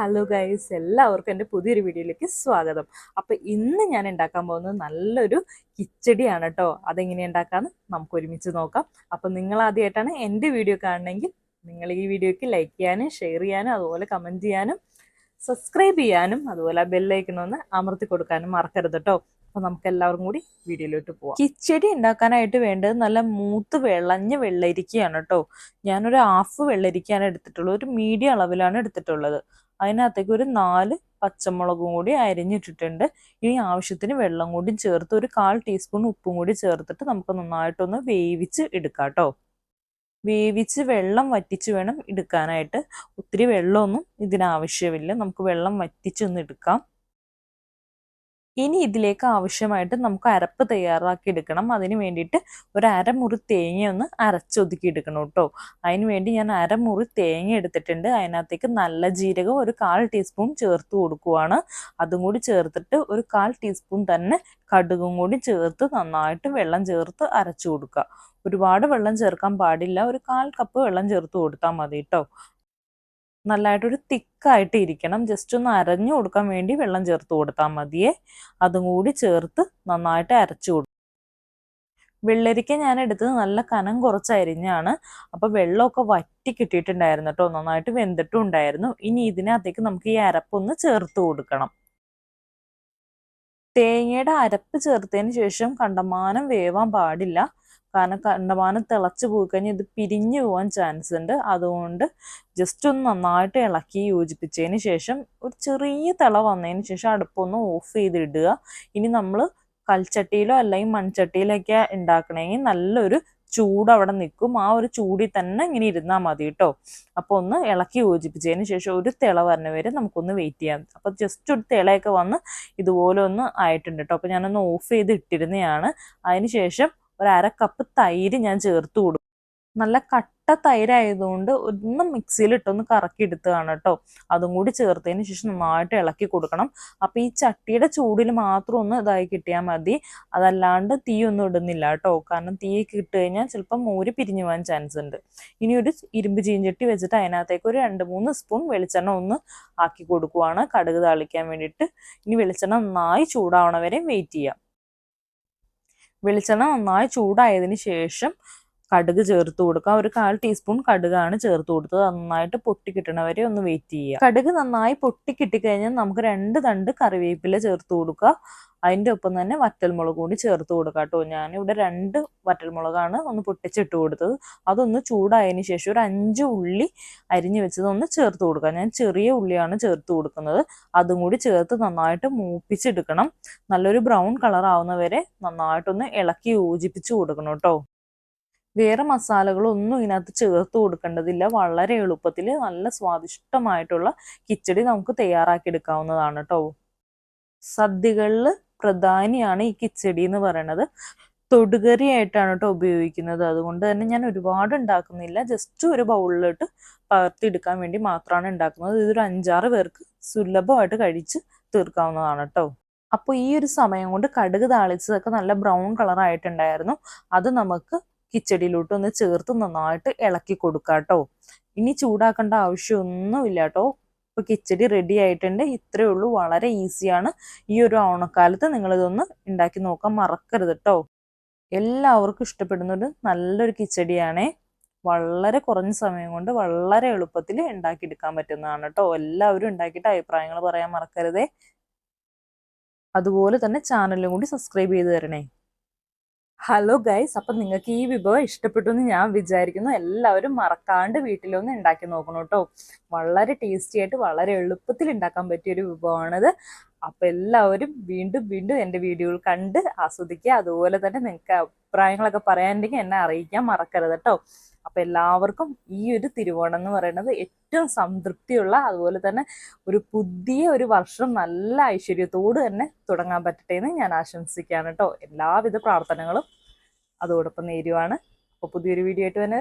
Hello guys എല്ലാവർക്കും എന്റെ പുതിയൊരു വീഡിയോയിലേക്ക് സ്വാഗതം. അപ്പോൾ ഇന്ന് ഞാൻ ഉണ്ടാക്കാൻ പോകുന്നത് നല്ലൊരു കിച്ചടിയാണ് കേട്ടോ അതെങ്ങനെ ഉണ്ടാക്കാമെന്ന് നമുക്ക് ഒരുമിച്ച് നോക്കാം. അപ്പോൾ നിങ്ങൾ ആദ്യമായിട്ടാണ് എന്റെ വീഡിയോ കാണണമെങ്കിൽ നിങ്ങൾ ഈ വീഡിയോയ്ക്ക് ലൈക്ക് ചെയ്യാനും ഷെയർ ചെയ്യാനും അതുപോലെ കമന്റ് ചെയ്യാനും സബ്സ്ക്രൈബ് ചെയ്യാനും അതുപോലെ ബെല്ലൈക്കണമെന്ന് അമർത്തി കൊടുക്കാനും മറക്കരുത് കേട്ടോ അപ്പോൾ നമുക്ക് എല്ലാവരും കൂടി വീഡിയോയിലോട്ട് പോവാം. കിച്ചടി ഉണ്ടാക്കാനായിട്ട് വേണ്ടത് നല്ല മൂത്ത് വെള്ളഞ്ഞ വെള്ളരിക്കയാണ് കേട്ടോ. ഞാനൊരു ഹാഫ് വെള്ളരിക്കയാണ് എടുത്തിട്ടുള്ളത്. ഒരു മീഡിയം അളവിലാണ് എടുത്തിട്ടുള്ളത്. അതിനകത്തേക്ക് ഒരു നാല് പച്ചമുളകും കൂടി അരിഞ്ഞിട്ടിട്ടുണ്ട്. ഇനി ആവശ്യത്തിന് വെള്ളം കൂടി ചേർത്ത് ഒരു കാൽ ടീസ്പൂൺ ഉപ്പും കൂടി ചേർത്തിട്ട് നമുക്ക് നന്നായിട്ടൊന്ന് വേവിച്ച് എടുക്കാം കേട്ടോ. വേവിച്ച് വെള്ളം വറ്റിച്ച് വേണം എടുക്കാനായിട്ട്. ഒത്തിരി വെള്ളമൊന്നും ഇതിനാവശ്യമില്ല. നമുക്ക് വെള്ളം വറ്റിച്ചൊന്ന് എടുക്കാം. ഇനി ഇതിലേക്ക് ആവശ്യമായിട്ട് നമുക്ക് അരപ്പ് തയ്യാറാക്കി എടുക്കണം അതിന് വേണ്ടിയിട്ട് ഒരു അരമുറി തേങ്ങ ഒന്ന് അരച്ചൊതുക്കി എടുക്കണം കേട്ടോ. അതിന് വേണ്ടി ഞാൻ അരമുറി തേങ്ങ എടുത്തിട്ടുണ്ട്. അതിനകത്തേക്ക് നല്ല ജീരകം ഒരു കാൽ ടീസ്പൂൺ ചേർത്ത് കൊടുക്കുവാണ്. അതും കൂടി ചേർത്തിട്ട് ഒരു കാൽ ടീസ്പൂൺ തന്നെ കടുകും കൂടി ചേർത്ത് നന്നായിട്ട് വെള്ളം ചേർത്ത് അരച്ചു കൊടുക്കുക. ഒരുപാട് വെള്ളം ചേർക്കാൻ പാടില്ല. ഒരു കാൽ കപ്പ് വെള്ളം ചേർത്ത് കൊടുത്താൽ മതി കേട്ടോ. നല്ലതായിട്ടൊരു തിക്കായിട്ട് ഇരിക്കണം. ജസ്റ്റ് ഒന്ന് അരഞ്ഞു കൊടുക്കാൻ വേണ്ടി വെള്ളം ചേർത്ത് കൊടുത്താൽ മതിയെ. അതും കൂടി ചേർത്ത് നന്നായിട്ട് അരച്ചു കൊടുക്കും വെള്ളരിക്ക ഞാൻ എടുത്തത് നല്ല കനം കുറച്ച് അരിഞ്ഞാണ്. അപ്പോൾ വെള്ളമൊക്കെ വറ്റി കിട്ടിയിട്ടുണ്ടായിരുന്നു കേട്ടോ നന്നായിട്ട് വെന്തിട്ടും ഉണ്ടായിരുന്നു ഇനി ഇതിനകത്തേക്ക് നമുക്ക് ഈ അരപ്പൊന്ന് ചേർത്ത് കൊടുക്കണം. തേങ്ങയുടെ അരപ്പ് ചേർത്തതിന് ശേഷം കണ്ടമാനം വേവാൻ പാടില്ല. കാരണം കണ്ടമാനം തിളച്ച് പോയി കഴിഞ്ഞാൽ ഇത് പിരിഞ്ഞു പോകാൻ ചാൻസ് ഉണ്ട്. അതുകൊണ്ട് ജസ്റ്റ് ഒന്ന് നന്നായിട്ട് ഇളക്കി യോജിപ്പിച്ചതിന് ശേഷം ഒരു ചെറിയ തിള വന്നതിന് ശേഷം അടുപ്പൊന്ന് ഓഫ് ചെയ്തിടുക. ഇനി നമ്മൾ കൽച്ചട്ടിയിലോ അല്ലെങ്കിൽ മൺചട്ടിയിലൊക്കെ ഉണ്ടാക്കണമെങ്കിൽ നല്ലൊരു ചൂട് അവിടെ നിൽക്കും. ആ ഒരു ചൂടിൽ തന്നെ ഇങ്ങനെ ഇരുന്നാൽ മതി കേട്ടോ അപ്പോൾ ഒന്ന് ഇളക്കി യോജിപ്പിച്ചതിന് ശേഷം ഒരു തിള വരണ വരെ നമുക്കൊന്ന് വെയിറ്റ് ചെയ്യാം. അപ്പോൾ ജസ്റ്റ് ഒരു തിളയൊക്കെ വന്ന് ഇതുപോലെ ഒന്ന് ആയിട്ടുണ്ട് കേട്ടോ അപ്പോൾ ഞാനൊന്ന് ഓഫ് ചെയ്ത് ഇട്ടിരുന്നതാണ്. അതിന് ശേഷം ഒരു അര കപ്പ് തൈര് ഞാൻ ചേർത്ത് കൊടുക്കും. നല്ല കട്ട തൈരായതുകൊണ്ട് ഒന്ന് മിക്സിയിലിട്ടൊന്ന് കറക്കി എടുത്തതാണ് കേട്ടോ അതും കൂടി ചേർത്തതിന് ശേഷം നന്നായിട്ട് ഇളക്കി കൊടുക്കണം. അപ്പോൾ ഈ ചട്ടിയുടെ ചൂടിൽ മാത്രം ഒന്ന് ഇതായി കിട്ടിയാൽ മതി. അതല്ലാണ്ട് തീ ഒന്നും ഇടുന്നില്ല കേട്ടോ കാരണം തീ ഇട്ട് കഴിഞ്ഞാൽ ചിലപ്പോൾ മോര് പിരിഞ്ഞു പോകാൻ ചാൻസ് ഉണ്ട്. ഇനി ഒരു ഇരുമ്പ് ചീഞ്ചട്ടി വെച്ചിട്ട് അതിനകത്തേക്ക് ഒരു രണ്ട് മൂന്ന് സ്പൂൺ വെളിച്ചെണ്ണ ഒന്ന് ആക്കി കൊടുക്കുവാണ്. കടുക് താളിക്കാൻ വേണ്ടിയിട്ട്. ഇനി വെളിച്ചെണ്ണ നന്നായി ചൂടാവണ വരെ വെയിറ്റ് ചെയ്യാം. വെളിച്ചെണ്ണ നന്നായി ചൂടായതിന് ശേഷം കടുക് ചേർത്ത് കൊടുക്കുക. ഒരു കാൽ ടീസ്പൂൺ കടുകാണ് ചേർത്ത് കൊടുത്തത്. നന്നായിട്ട് പൊട്ടി കിട്ടണവരെ ഒന്ന് വെയിറ്റ് ചെയ്യുക. കടുക് നന്നായി പൊട്ടി കിട്ടിക്കഴിഞ്ഞാൽ നമുക്ക് രണ്ട് തണ്ട് കറിവേപ്പില ചേർത്ത് കൊടുക്കുക. അതിന്റെ ഒപ്പം തന്നെ വറ്റൽമുളക് കൂടി ചേർത്ത് കൊടുക്കുക കേട്ടോ. ഇവിടെ രണ്ട് വറ്റൽമുളകാണ് ഒന്ന് പൊട്ടിച്ചിട്ട് കൊടുത്തത്. അതൊന്ന് ചൂടായതിന് ശേഷം ഒരു അഞ്ച് ഉള്ളി അരിഞ്ഞു വെച്ചത് ഒന്ന് ചേർത്ത് കൊടുക്കുക. ഞാൻ ചെറിയ ഉള്ളിയാണ് ചേർത്ത് കൊടുക്കുന്നത്. അതും കൂടി ചേർത്ത് നന്നായിട്ട് മൂപ്പിച്ചെടുക്കണം. നല്ലൊരു ബ്രൗൺ കളർ ആവുന്നവരെ നന്നായിട്ടൊന്ന് ഇളക്കി യോജിപ്പിച്ച് കൊടുക്കണം കേട്ടോ. വേറെ മസാലകളൊന്നും ഇതിനകത്ത് ചേർത്ത് കൊടുക്കേണ്ടതില്ല. വളരെ എളുപ്പത്തിൽ നല്ല സ്വാദിഷ്ടമായിട്ടുള്ള കിച്ചടി നമുക്ക് തയ്യാറാക്കി എടുക്കാവുന്നതാണ് കേട്ടോ സദ്യകളിൽ പ്രധാനിയാണ് ഈ കിച്ചടി എന്ന് പറയുന്നത് തൊടുകറി ആയിട്ടാണ് കേട്ടോ ഉപയോഗിക്കുന്നത്. അതുകൊണ്ട് തന്നെ ഞാൻ ഒരുപാട് ഉണ്ടാക്കുന്നില്ല. ജസ്റ്റ് ഒരു ബൗളിലോട്ട് പകർത്തിയെടുക്കാൻ വേണ്ടി മാത്രമാണ് ഉണ്ടാക്കുന്നത്. ഇതൊരു അഞ്ചാറ് പേർക്ക് സുലഭമായിട്ട് കഴിച്ച് തീർക്കാവുന്നതാണ് കേട്ടോ അപ്പോൾ ഈ ഒരു സമയം കൊണ്ട് കടുക് താളിച്ചതൊക്കെ നല്ല ബ്രൗൺ കളർ ആയിട്ടുണ്ടായിരുന്നു അത് നമുക്ക് കിച്ചടിയിലോട്ട് ഒന്ന് ചേർത്ത് നന്നായിട്ട് ഇളക്കി കൊടുക്കാം കേട്ടോ ഇനി ചൂടാക്കേണ്ട ആവശ്യമൊന്നുമില്ല കേട്ടോ ഇപ്പോൾ കിച്ചടി റെഡി ആയിട്ടുണ്ട്. ഇത്രയേ ഉള്ളൂ. വളരെ ഈസിയാണ് ഈ ഒരു ഓണക്കാലത്ത് നിങ്ങളിതൊന്ന് ഉണ്ടാക്കി നോക്കാൻ മറക്കരുത് കേട്ടോ എല്ലാവർക്കും ഇഷ്ടപ്പെടുന്ന ഒരു നല്ലൊരു കിച്ചടിയാണേ. വളരെ കുറഞ്ഞ സമയം കൊണ്ട് വളരെ എളുപ്പത്തിൽ ഉണ്ടാക്കിയെടുക്കാൻ പറ്റുന്നതാണ് കേട്ടോ എല്ലാവരും ഉണ്ടാക്കിയിട്ട് അഭിപ്രായങ്ങൾ പറയാൻ മറക്കരുതേ. അതുപോലെ തന്നെ ചാനലും കൂടി സബ്സ്ക്രൈബ് ചെയ്ത് തരണേ. ഹലോ ഗൈസ് അപ്പം നിങ്ങൾക്ക് ഈ വിഭവം ഇഷ്ടപ്പെട്ടു എന്ന് ഞാൻ വിചാരിക്കുന്നു എല്ലാവരും മറക്കാണ്ട് വീട്ടിലൊന്ന് ഉണ്ടാക്കി നോക്കണം കേട്ടോ. വളരെ ടേസ്റ്റി ആയിട്ട് വളരെ എളുപ്പത്തിൽ ഉണ്ടാക്കാൻ പറ്റിയ ഒരു വിഭവമാണിത് അപ്പം എല്ലാവരും വീണ്ടും വീണ്ടും എന്റെ വീഡിയോകൾ കണ്ട് ആസ്വദിക്കുക. അതുപോലെ തന്നെ നിങ്ങൾക്ക് അഭിപ്രായങ്ങളൊക്കെ പറയാനുണ്ടെങ്കിൽ എന്നെ അറിയിക്കാൻ മറക്കരുത് കേട്ടോ. അപ്പം എല്ലാവർക്കും ഈ ഒരു തിരുവോണം എന്ന് പറയുന്നത് ഏറ്റവും സംതൃപ്തിയുള്ള അതുപോലെ തന്നെ ഒരു പുതിയ ഒരു വർഷം നല്ല ഐശ്വര്യത്തോട് തന്നെ തുടങ്ങാൻ പറ്റട്ടെ എന്ന് ഞാൻ ആശംസിക്കുകയാണ് കേട്ടോ. എല്ലാവിധ പ്രാർത്ഥനകളും അതോടൊപ്പം നേരുവാണ്. അപ്പോൾ പുതിയൊരു വീഡിയോ ആയിട്ട് തന്നെ